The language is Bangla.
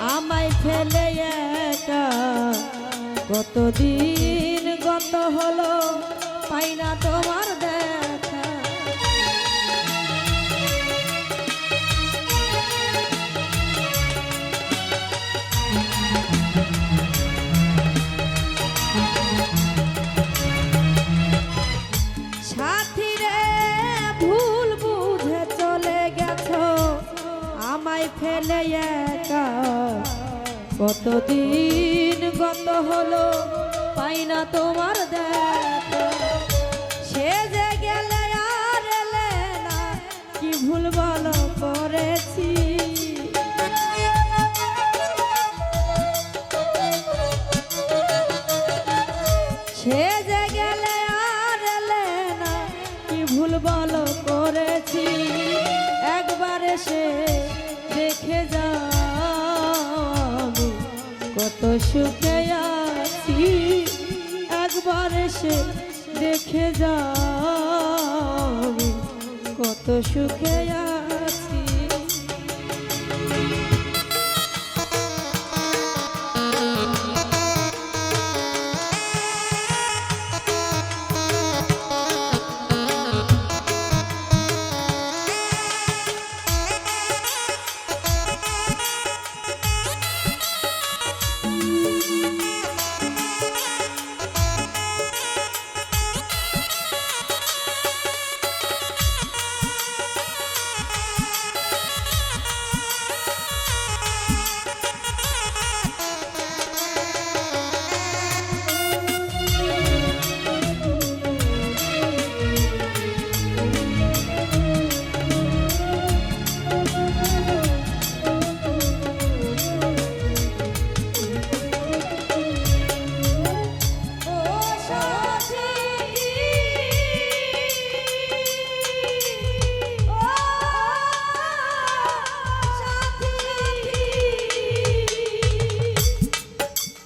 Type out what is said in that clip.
আমায় ফেলে একা। কতদিন গত হলো, পাই না তোমার দেখা। সাথীরে, ভুল বুঝে চলে গেছো। আমায় ফেলে কতদিন গত হলো, পাই না তোমার দেখা। সে যে গেলে আর এলে না, কি ভুল বলো করেছি? সে যে গেলে আর এলে না, কি ভুল বলো সুখে আছি একবার সে দেখে যাবি কত সুখে আছি